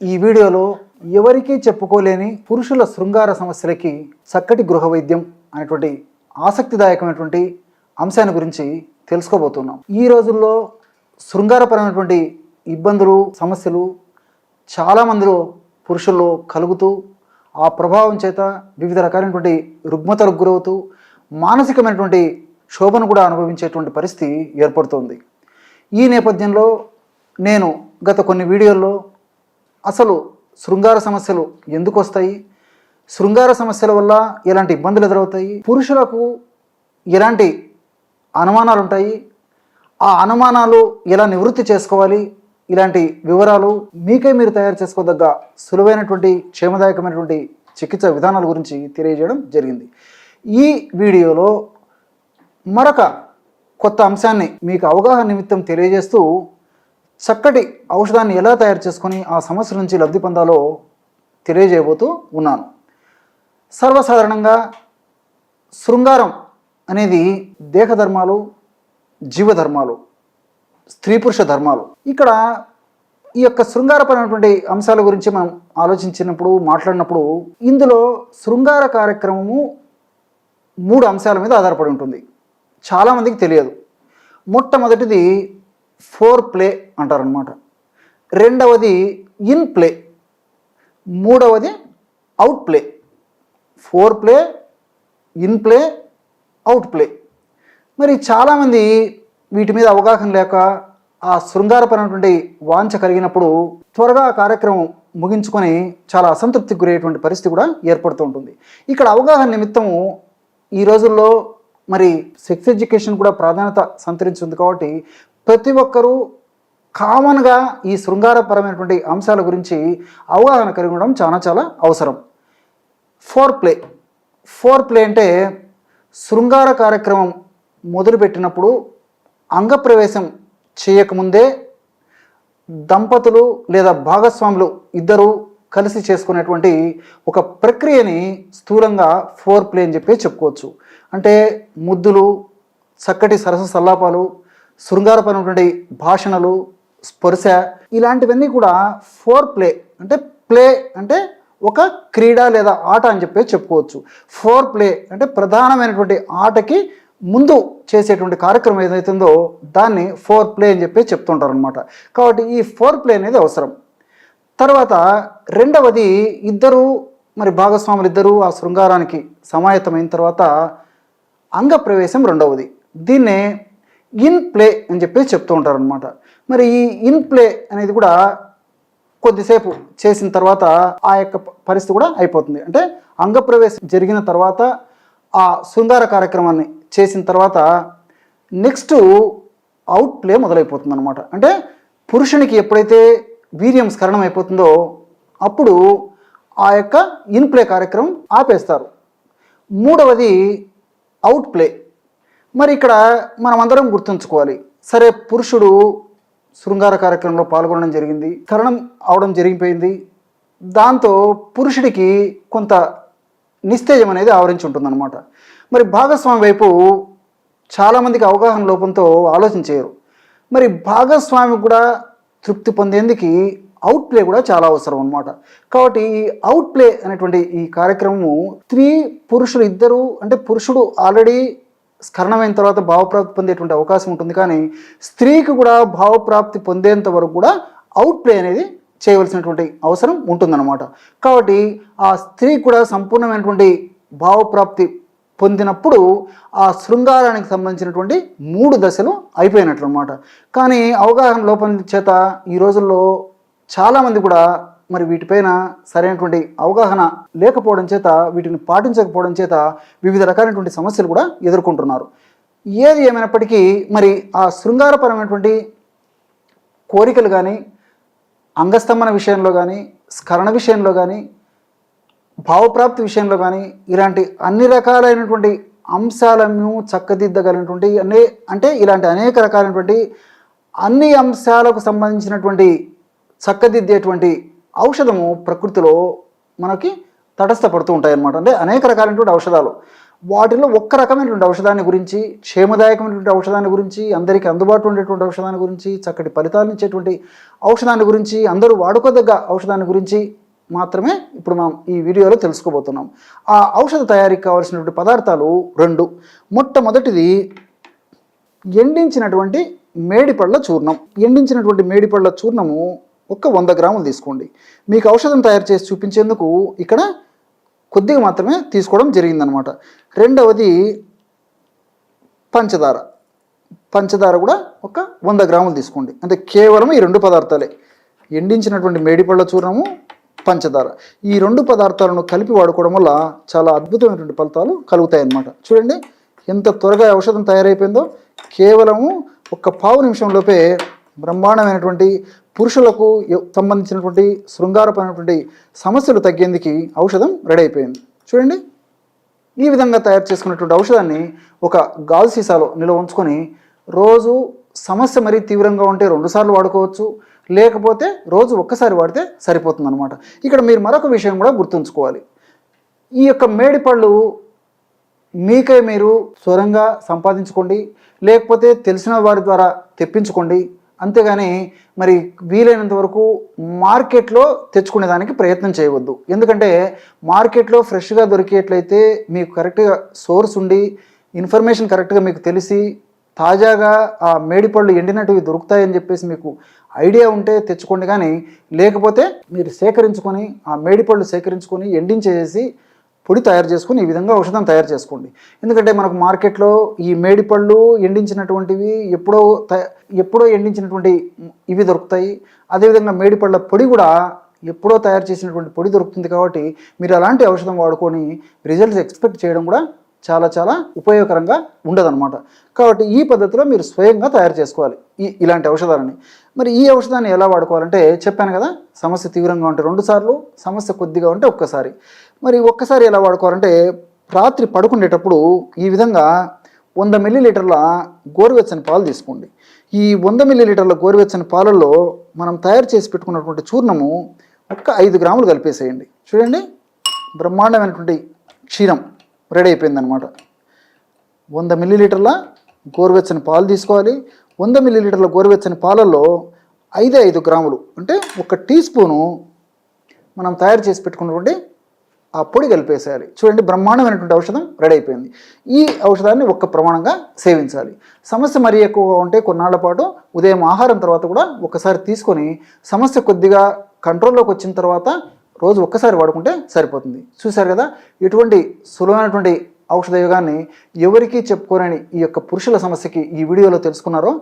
ఈ వీడియోలో ఎవరికీ చెప్పుకోలేని పురుషుల శృంగార సమస్యలకి చక్కటి గృహ వైద్యం అనేటువంటి ఆసక్తిదాయకమైనటువంటి అంశాన్ని గురించి తెలుసుకోబోతున్నాం. ఈ రోజుల్లో శృంగారపరమైనటువంటి ఇబ్బందులు సమస్యలు చాలామందిలో పురుషుల్లో కలుగుతూ ఆ ప్రభావం చేత వివిధ రకాలైనటువంటి రుగ్మతలకు గురవుతూ మానసికమైనటువంటి శోభను కూడా అనుభవించేటువంటి పరిస్థితి ఏర్పడుతోంది. ఈ నేపథ్యంలో నేను గత కొన్ని వీడియోల్లో అసలు శృంగార సమస్యలు ఎందుకు వస్తాయి? శృంగార సమస్యల వల్ల ఎలాంటి ఇబ్బందులు ఎదురవుతాయి? పురుషులకు ఎలాంటి అనుమానాలు ఉంటాయి? ఆ అనుమానాలు ఎలా నివృత్తి చేసుకోవాలి? ఇలాంటి వివరాలు మీకే మీరు తయారు చేసుకోదగ్గ సులువైనటువంటి క్షేమదాయకమైనటువంటి చికిత్స విధానాల గురించి తెలియజేయడం జరిగింది. ఈ వీడియోలో మరొక కొత్త అంశాన్ని మీకు అవగాహన నిమిత్తం తెలియజేస్తూ చక్కటి ఔషధాన్ని ఎలా తయారు చేసుకొని ఆ సమస్య నుంచి లబ్ధి పొందాలో తెలియజేయబోతూ ఉన్నాను. సర్వసాధారణంగా శృంగారం అనేది దేహధర్మాలు జీవధర్మాలు స్త్రీ పురుష ధర్మాలు. ఇక్కడ ఈ యొక్క శృంగారపరమైనటువంటి అంశాల గురించి మనం ఆలోచించినప్పుడు మాట్లాడినప్పుడు ఇందులో శృంగార కార్యక్రమము మూడు అంశాల మీద ఆధారపడి ఉంటుంది. చాలామందికి తెలియదు. మొట్టమొదటిది ఫోర్ ప్లే అంటారనమాట రెండవది ఇన్ ప్లే. మూడవది out play. Foreplay in play out play. మరి చాలామంది వీటి మీద అవగాహన లేక ఆ శృంగారపరమైనటువంటి వాంఛ కలిగినప్పుడు త్వరగా కార్యక్రమం ముగించుకొని చాలా అసంతృప్తికి గురయ్యేటువంటి పరిస్థితి కూడా ఏర్పడుతూ ఉంటుంది. ఇక్కడ అవగాహన నిమిత్తము ఈ రోజుల్లో మరి సెక్స్ ఎడ్యుకేషన్ కూడా ప్రాధాన్యత సంతరించింది కాబట్టి ప్రతి ఒక్కరూ కామన్గా ఈ శృంగారపరమైనటువంటి అంశాల గురించి అవగాహన కలిగి ఉండడం చాలా చాలా అవసరం. Four play. ఫోర్ ప్లే అంటే శృంగార కార్యక్రమం మొదలుపెట్టినప్పుడు అంగప్రవేశం చేయకముందే దంపతులు లేదా భాగస్వాములు ఇద్దరు కలిసి చేసుకునేటువంటి ఒక ప్రక్రియని స్థూలంగా ఫోర్ ప్లే అని చెప్పి చెప్పుకోవచ్చు. అంటే ముద్దులు చక్కటి సరస సల్లాపాలు శృంగారపడినటువంటి భాషణలు స్పర్శ ఇలాంటివన్నీ కూడా ఫోర్ ప్లే అంటే ప్లే అంటే ఒక క్రీడ లేదా ఆట అని చెప్పి చెప్పుకోవచ్చు. ఫోర్ ప్లే అంటే ప్రధానమైనటువంటి ఆటకి ముందు చేసేటువంటి కార్యక్రమం ఏదైతుందో దాన్ని ఫోర్ ప్లే అని చెప్పి చెప్తుంటారు అనమాట కాబట్టి ఈ ఫోర్ ప్లే అనేది అవసరం. తర్వాత రెండవది ఇద్దరు మరి భాగస్వాములు ఇద్దరు ఆ శృంగారానికి సమాయత్తమైన తర్వాత అంగప్రవేశం రెండవది. దీన్నే ఇన్ ప్లే అని చెప్పి చెప్తూ ఉంటారు అనమాట మరి ఈ ఇన్ ప్లే అనేది కూడా కొద్దిసేపు చేసిన తర్వాత ఆ యొక్క పరిస్థితి కూడా అయిపోతుంది. అంటే అంగప్రవేశం జరిగిన తర్వాత ఆ శృంగార కార్యక్రమాన్ని చేసిన తర్వాత నెక్స్ట్ అవుట్ ప్లే మొదలైపోతుంది అనమాట అంటే పురుషునికి ఎప్పుడైతే వీర్యం స్కరణం అయిపోతుందో అప్పుడు ఆ యొక్క ఇన్ ప్లే కార్యక్రమం ఆపేస్తారు. మూడవది అవుట్ ప్లే మరి ఇక్కడ మనం అందరం గుర్తుంచుకోవాలి. సరే పురుషుడు శృంగార కార్యక్రమంలో పాల్గొనడం జరిగింది. కరణం అవడం జరిగిపోయింది. దాంతో పురుషుడికి కొంత నిస్తేజం అనేది ఆవరించి ఉంటుందన్నమాట. మరి భాగస్వామి వైపు చాలామందికి అవగాహన లోపంతో ఆలోచించేయరు మరి భాగస్వామి కూడా తృప్తి పొందేందుకు అవుట్ ప్లే కూడా చాలా అవసరం అనమాట కాబట్టి ఈ అవుట్ ప్లే అనేటువంటి ఈ కార్యక్రమము స్త్రీ పురుషులు ఇద్దరు అంటే పురుషుడు ఆల్రెడీ స్కరణమైన తర్వాత భావప్రాప్తి పొందేటువంటి అవకాశం ఉంటుంది. కానీ స్త్రీకి కూడా భావప్రాప్తి పొందేంత వరకు కూడా అవుట్ ప్లే అనేది చేయవలసినటువంటి అవసరం ఉంటుందన్నమాట. కాబట్టి ఆ స్త్రీ కూడా సంపూర్ణమైనటువంటి భావప్రాప్తి పొందినప్పుడు ఆ శృంగారానికి సంబంధించినటువంటి మూడు దశలు అయిపోయినట్లు అనమాట కానీ అవగాహన లోపం చేత ఈ రోజుల్లో చాలామంది కూడా మరి వీటిపైన సరైనటువంటి అవగాహన లేకపోవడం చేత వీటిని పాటించకపోవడం చేత వివిధ రకాలైనటువంటి సమస్యలు కూడా ఎదుర్కొంటున్నారు. ఏది ఏమైనప్పటికీ మరి ఆ శృంగారపరమైనటువంటి కోరికలు కానీ అంగస్తంభన విషయంలో కానీ స్కరణ విషయంలో కానీ భావప్రాప్తి విషయంలో కానీ ఇలాంటి అన్ని రకాలైనటువంటి అంశాలను చక్కదిద్దగలిగినటువంటి అనే అంటే ఇలాంటి అనేక రకాలైనటువంటి అన్ని అంశాలకు సంబంధించినటువంటి చక్కదిద్దేటువంటి ఔషధము ప్రకృతిలో మనకి తటస్థపడుతూ ఉంటాయన్నమాట. అంటే అనేక రకాలైనటువంటి ఔషధాలు. వాటిలో ఒక్క రకమైనటువంటి ఔషధాన్ని గురించి క్షేమదాయకమైనటువంటి ఔషధాన్ని గురించి అందరికీ అందుబాటులో ఉండేటువంటి ఔషధాన్ని గురించి చక్కటి ఫలితాలను ఇచ్చేటువంటి ఔషధాన్ని గురించి అందరూ వాడుకోదగ్గ ఔషధాన్ని గురించి మాత్రమే ఇప్పుడు మనం ఈ వీడియోలో తెలుసుకోబోతున్నాం. ఆ ఔషధ తయారీకి కావాల్సినటువంటి పదార్థాలు రెండు. మొట్టమొదటిది ఎండించినటువంటి మేడిపళ్ళ చూర్ణం. ఎండించినటువంటి మేడిపళ్ళ చూర్ణము ఒక వంద గ్రాములు తీసుకోండి. మీకు ఔషధం తయారు చేసి చూపించేందుకు ఇక్కడ కొద్దిగా మాత్రమే తీసుకోవడం జరిగిందనమాట. రెండవది పంచదార. పంచదార కూడా ఒక వంద గ్రాములు తీసుకోండి. అంటే కేవలం ఈ రెండు పదార్థాలే. ఎండించినటువంటి మేడిపళ్ళ చూర్ణము పంచదార. ఈ రెండు పదార్థాలను కలిపి వాడుకోవడం వల్ల చాలా అద్భుతమైనటువంటి ఫలితాలు కలుగుతాయి అన్నమాట చూడండి ఎంత త్వరగా ఔషధం తయారైపోయిందో. కేవలము ఒక పావు నిమిషంలోపే బ్రహ్మాండమైనటువంటి పురుషులకు సంబంధించినటువంటి శృంగారపడినటువంటి సమస్యలు తగ్గేందుకు ఔషధం రెడీ అయిపోయింది చూడండి. ఈ విధంగా తయారు చేసుకున్నటువంటి ఔషధాన్ని ఒక గాజు సీసాలో నిల్వ ఉంచుకొని రోజు సమస్య మరీ తీవ్రంగా ఉంటే రెండుసార్లు వాడుకోవచ్చు. లేకపోతే రోజు ఒక్కసారి వాడితే సరిపోతుంది అనమాట ఇక్కడ మీరు మరొక విషయం కూడా గుర్తుంచుకోవాలి. ఈ యొక్క మేడిపళ్ళు మీకై మీరు స్వరంగా సంపాదించుకోండి. లేకపోతే తెలిసిన వారి ద్వారా తెప్పించుకోండి. అంతేగాని మరి వీలైనంత వరకు మార్కెట్లో తెచ్చుకునేదానికి ప్రయత్నం చేయవద్దు. ఎందుకంటే మార్కెట్లో ఫ్రెష్గా దొరికేట్లయితే మీకు కరెక్ట్గా సోర్స్ ఉండి ఇన్ఫర్మేషన్ కరెక్ట్గా మీకు తెలిసి తాజాగా ఆ మేడిపళ్ళు ఎండినట్టువి దొరుకుతాయని చెప్పేసి మీకు ఐడియా ఉంటే తెచ్చుకోండి. కానీ లేకపోతే మీరు సేకరించుకొని ఆ మేడిపళ్ళు సేకరించుకొని ఎండించేసి పొడి తయారు చేసుకుని ఈ విధంగా ఔషధం తయారు చేసుకోండి. ఎందుకంటే మనకు మార్కెట్లో ఈ మేడిపళ్ళు ఎండించినటువంటివి ఎప్పుడో త- ఎప్పుడో ఎండించినటువంటి ఇవి దొరుకుతాయి. అదేవిధంగా మేడిపళ్ళ పొడి కూడా ఎప్పుడో తయారు చేసినటువంటి పొడి దొరుకుతుంది కాబట్టి మీరు అలాంటి ఔషధం వాడుకొని రిజల్ట్స్ ఎక్స్పెక్ట్ చేయడం కూడా చాలా చాలా ఉపయోగకరంగా ఉండదన్నమాట. కాబట్టి ఈ పద్ధతిలో మీరు స్వయంగా తయారు చేసుకోవాలి ఈ ఇలాంటి ఔషధాలని. మరి ఈ ఔషధాన్ని ఎలా వాడుకోవాలంటే చెప్పాను కదా సమస్య తీవ్రంగా ఉంటే రెండు సార్లు సమస్య కొద్దిగా ఉంటే ఒక్కసారి. మరి ఒక్కసారి ఎలా వాడుకోవాలంటే రాత్రి పడుకునేటప్పుడు ఈ విధంగా వంద మిల్లీలీటర్ల గోరువెచ్చని పాలు తీసుకోండి. ఈ వంద మిల్లీలీటర్ల గోరువెచ్చని పాలల్లో మనం తయారు చేసి పెట్టుకున్నటువంటి చూర్ణము ఒక్క ఐదు గ్రాములు కలిపేసేయండి. చూడండి బ్రహ్మాండమైనటువంటి క్షీరం. రెడీ అయిపోయిందనమాట వంద మిల్లీలీటర్ల గోరువెచ్చని పాలు తీసుకోవాలి. వంద మిల్లీలీటర్ల గోరువెచ్చని పాలల్లో ఐదే ఐదు గ్రాములు అంటే ఒక టీ స్పూను మనం తయారు చేసి పెట్టుకున్నటువంటి ఆ పొడి కలిపేసేయాలి. చూడండి బ్రహ్మాండమైనటువంటి ఔషధం రెడీ అయిపోయింది. ఈ ఔషధాన్ని ఒక్క ప్రమాణంగా సేవించాలి. సమస్య మరీ ఎక్కువగా ఉంటే కొన్నాళ్ళ పాటు ఉదయం ఆహారం తర్వాత కూడా ఒకసారి తీసుకొని సమస్య కొద్దిగా కంట్రోల్లోకి వచ్చిన తర్వాత రోజు ఒక్కసారి వాడుకుంటే సరిపోతుంది. చూశారు కదా? ఇటువంటి సులభమైనటువంటి ఔషధ యోగాన్ని ఎవరికీ చెప్పుకోరని ఈ యొక్క పురుషుల సమస్యకి ఈ వీడియోలో తెలుసుకున్నారో